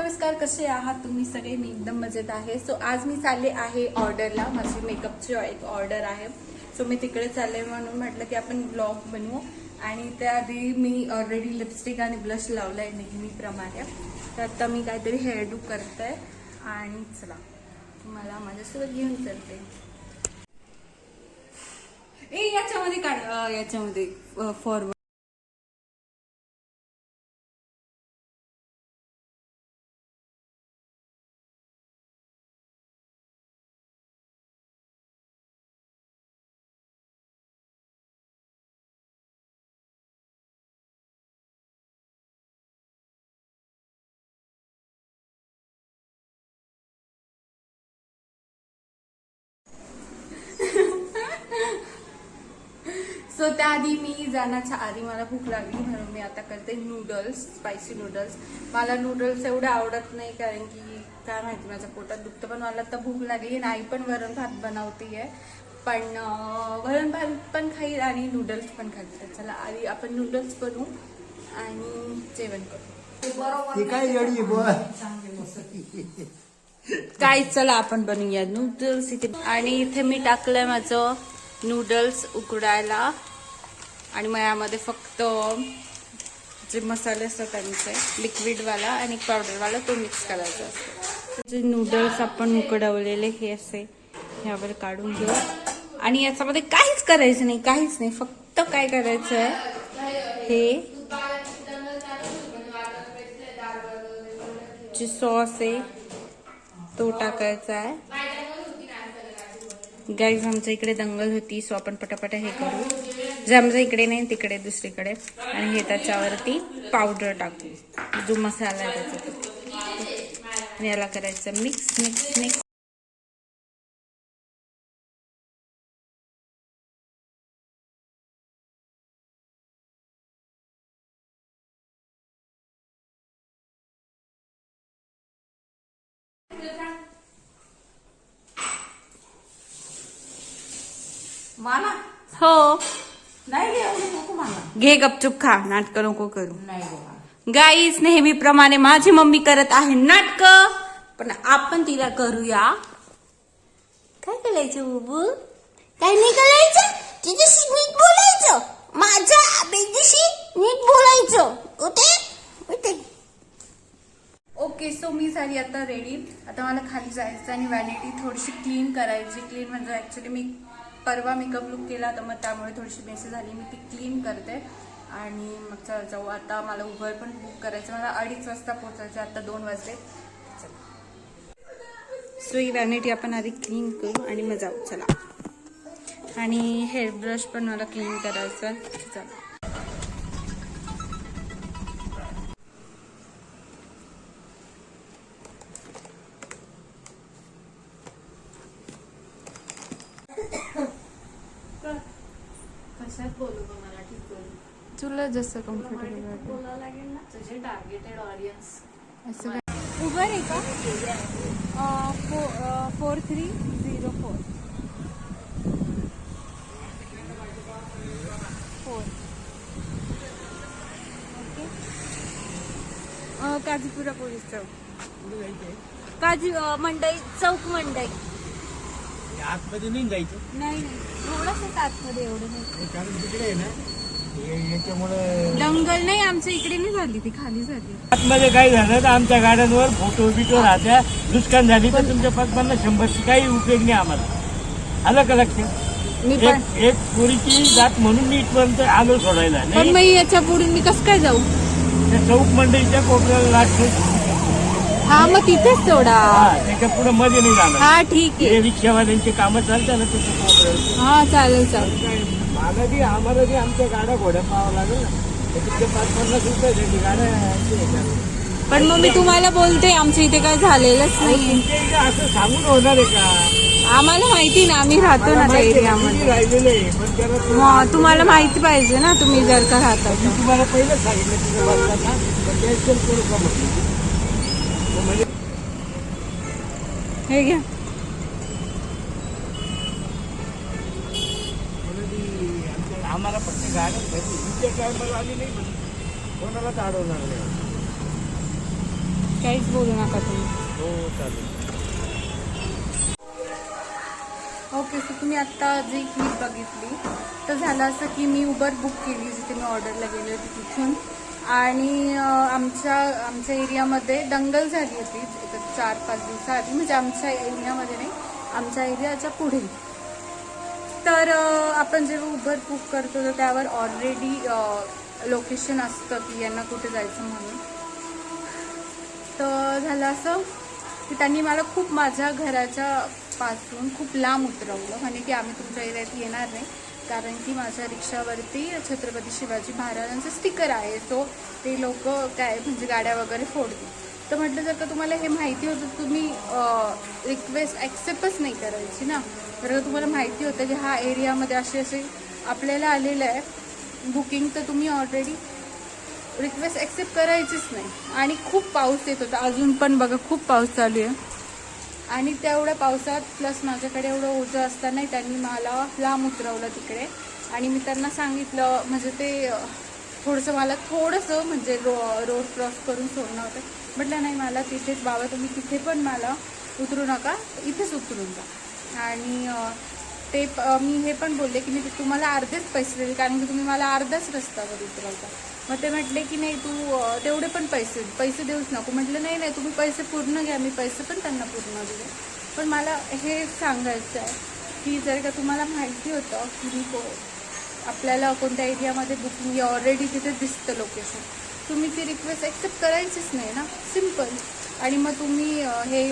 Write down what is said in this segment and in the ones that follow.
नमस्कार कसे आहात तुम्ही सगळे? मी एकदम मजेत आहे. सो आज मी चालले आहे ऑर्डरला. माझी मेकअपची एक ऑर्डर आहे. सो मी तिकडे चालले म्हणून म्हटलं की आपण ब्लॉग बनवू. आणि त्याआधी मी ऑलरेडी लिपस्टिक आणि ब्लश लावला आहे नेहमीप्रमाणे. तर आता मी काहीतरी हेअर करत करते आणि चला मला माझ्यासोबत घेऊन चलते. ए याच्यामध्ये काढ याच्यामध्ये फॉरवर्ड सो त्याआधी मी जाण्याच्या आधी मला भूक लागली म्हणून मी आता करते नूडल्स स्पायसी नूडल्स मला नूडल्स एवढे आवडत नाही कारण की काय माहिती माझ्या पोटात दुखतं पण मला तर भूक लागली आणि आई पण वरण भात बनवते पण अं, वरण भात पण खाईल आणि नूडल्स पण खाईल. चला आधी आपण नूडल्स बनवू आणि जेवण करू. काय चला आपण बनवूया नूडल्स इथे. आणि इथे मी टाकलंय माझं नूडल्स उकडायला. आणि मग यामध्ये फक्त जे मसाले असतात त्यांचे लिक्विडवाला आणि पावडरवाला तो मिक्स करायचा असतो. जे नूडल्स आपण उकडवलेले हे असे ह्यावर काढून घेऊ. आणि याच्यामध्ये काहीच करायचं नाही काहीच नाही. फक्त काय करायचं आहे हे जे सॉस आहे तो टाकायचा आहे. गाईज आमच्या इकडे दंगल होती सो आपण पटापट हे करू. जे इकडे नाही तिकडे दुसरीकडे. आणि हे त्याच्यावरती पावडर टाकू. जो मसाला आहे त्याचा आणि याला करायचं मिक्स मिक्स मिक्स मला हो. नाही रे एवढं नको मला. घे गपचूप खा नाटक नको करू. नाही बाबा गाईच नेहमीप्रमाणे माझी मम्मी करत आहे नाटक. पण आपण तिला करूया. काय करायचं बुबू? काय नाही करायचं? तिच्याशी नीट बोलायचं. माझ्या बेजीशी नीट बोलायचं. ओके? ओके. ओके सो मी झाली आता रेडी आता मला खाली जायचं आणि व्हॅनिटी थोडीशी क्लीन करायची. क्लीन म्हणजे ॲक्च्युली मी परवा मेकअप लुक केला तर मग त्यामुळे थोडीशी मेसेज झाली. मी ती क्लीन करते. आणि मग चल जाऊ. आता मला उबर पण बुक करायचं मला अडीच वाजता पोचायचं आता दोन वाजले. सो ही वॅनिटी आपण आधी क्लीन करू आणि मग जाऊ. चला. आणि हेअर ब्रश पण मला क्लीन करायचं चला. तुला जसं कम्फर्टेबल वाटेल. बोलावं लागेल ना तुझे टार्गेटेड ऑडियन्स असं काय? उबर आहे का? Four three zero four four okay Kajipura police चौक. काजी मंडई चौक मंडई. आतमध्ये नाही जायचं. नाही नाही. थोडंसं आतमध्ये एवढं नाही. कारण तिकडे आहे ना दंगल नाही आमच्या इकडे नाही झाली ती खाली झाली. आतमध्ये काय झालं? तर आमच्या गाड्यांवर फोटो बिटो राहत्या. नुकसान झाली तर तुमच्या पन्नास शंभरची काही उपयोग नाही आम्हाला. आलं का लक्षात मी पण एक एक पुरीची जात म्हणून मी इथपर्यंत आलो सोडायला. पण नाही. मग याच्यापुढे मी कसं काय जाऊ? त्या चौक मंडईच्या कोपऱ्याला लागतो हा मग तिथेच सोडा. त्याच्या पुढे मध्ये नाही जाणार. हा ठीक आहे. हे रिक्षावाल्यांची कामं चालतात ना त्याच्या कोपऱ्यावर. हा चालेल चालेल. मला बी आम्हाला बी आमच्या गाड्या घोड्या पाहावं लागेल ना. तिथे पाच पन्नास रुपये गाड्या यांची ह्याच्यावर. पण मग मी तुम्हाला बोलते आमच्या इथे काय झालेलंच नाही तुमच्या इथे असं सांगून होणार आहे का? आम्हाला माहिती ना आम्ही राहतो मला ना त्या माहिती आहे, एरियामध्ये. राहिलेले आहे, पण त्याला थोडं- मग तुम्हाला माहिती पाहिजे ना तुम्ही जर का राहता मी तुम्हाला पहिलेच सांगितलं तिथे बसताना पण ते. तो म्हणजे हे घ्या कोणी ती आमच्या- टायमाला आली नाही कोणालाच अडवणार नाही. काहीच बोलू नका तुम्ही. हो चालेल. ओके सो तुम्ही आत्ता जी क्लिप बघितली तर झालं असं की मी उबर बुक केली जिथे मी ऑर्डरला गेले होते तिथून. आणि आमच्या आमच्या एरियामध्ये दंगल झाली होती चार पाच दिवसाआधी. म्हणजे आमच्या एरियामध्ये नाही आमच्या एरियाच्या पुढे. तर आपण जेव्हा उबर बुक करतो तर त्यावर ऑलरेडी लोकेशन असतं की यांना कुठे जायचं म्हणून. तर झालं असं की त्यांनी मला खूप माझ्या घराच्या पासून खूप लांब उतरवलं. म्हणे की आम्ही तुमच्या एरियात येणार नाही. कारण की माझ्या रिक्षावरती छत्रपती शिवाजी महाराजांचं स्टिकर आहे. सो ते लोक काय म्हणजे गाड्या वगैरे फोडतील. तर म्हटलं जर का तुम्हाला हे माहिती होतं तुम्ही रिक्वेस्ट ॲक्सेप्टच नाही करायची ना. तर तुम्हाला माहिती होतं की हा एरियामध्ये असे असे आपल्याला आलेलं आहे बुकिंग तर तुम्ही ऑलरेडी रिक्वेस्ट ॲक्सेप्ट करायचीच नाही. आणि खूप पाऊस येत होता. अजून पण बघा खूप पाऊस चालू आहे. आणि तेवढ्या पावसात प्लस माझ्याकडे एवढं ओझं असतानाही त्यांनी मला लांब उतरवलं तिकडे. आणि मी त्यांना सांगितलं म्हणजे ते थोडंसं मला थोडंसं म्हणजे रो रोड क्रॉस करून सोडणं होतं. म्हटलं नाही मला तिथेच बाबा तुम्ही तिथे पण मला उतरू नका इथेच उतरून जा. आणि ते प- मी हे पण बोलले की मी ते तुम्हाला अर्धेच पैसे देईल कारण की तुम्ही मला अर्धाच रस्त्यावर उतरवता. मग ते म्हटले की नाही तू तेवढे पण पैसे पैसे देऊच नको. म्हटलं नाही नाही तुम्ही पैसे पूर्ण घ्या मी पैसे पण त्यांना पूर्ण दिले पण मला हे सांगायचं आहे की जर का तुम्हाला माहिती होतं की मी को आपल्याला कोणत्या एरियामध्ये बुकिंग ऑलरेडी तिथे दिसतं लोकेशन तुम्ही ती रिक्वेस्ट ॲक्सेप्ट करायचीच नाही ना? सिंपल आणि मग तुम्ही हे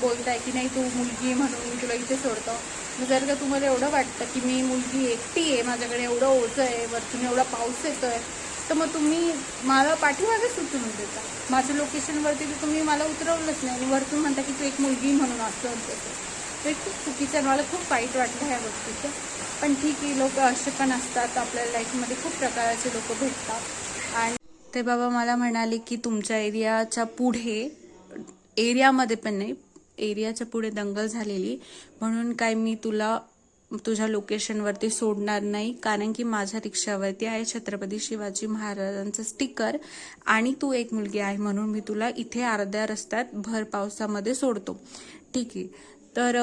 बोलताय की नाही तू मुलगी म्हणून मी तुला इथे सोडतो. मग जर का तुम्हाला एवढं वाटतं की मी मुलगी एकटी आहे माझ्याकडे एवढं ओझं आहे वरतून एवढा पाऊस येतो आहे तर मग तुम्ही मला पाठीमागेच उतरून देता. माझ्या लोकेशनवरती तर तुम्ही मला उतरवलंच नाही. आणि वरतून म्हणता की तू एक मुलगी म्हणून असं आणि ते. खूप चुकीचं आहे. मला खूप वाईट वाटलं ह्या गोष्टीचं. पण ठीक आहे लोक असे पण असतात आपल्या लाईफमध्ये खूप प्रकारचे लोक भेटतात. ते बाबा मला म्हणाले की तुमच्या एरियाच्या पुढे एरियामध्ये पण नाही एरियाच्या पुढे दंगल झालेली. म्हणून काय मी तुला तुझ्या लोकेशनवरती सोडणार नाही कारण की माझ्या रिक्षावरती आहे छत्रपती शिवाजी महाराजांचं स्टिकर आणि तू एक मुलगी आहे म्हणून मी तुला इथे अर्ध्या रस्त्यात भर पावसामध्ये सोडतो. ठीक आहे. तर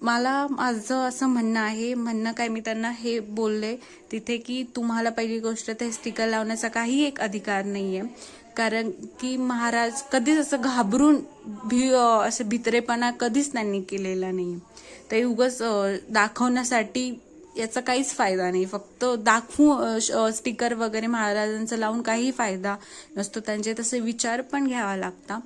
मला माझं असं म्हणणं आहे म्हणणं काय मी त्यांना हे बोलले तिथे की तुम्हाला पहिली गोष्ट ते स्टिकर लावण्याचा काही एक अधिकार नाही आहे कारण की महाराज कधीच असं घाबरून भी असं भित्रेपणा कधीच त्यांनी केलेला नाही ते उगच दाखवण्यासाठी याचा काहीच फायदा नाही. फक्त दाखवू स्टिकर वगैरे महाराजांचं लावून काही फायदा नसतो. त्यांचे तसे विचार पण घ्यावा लागता.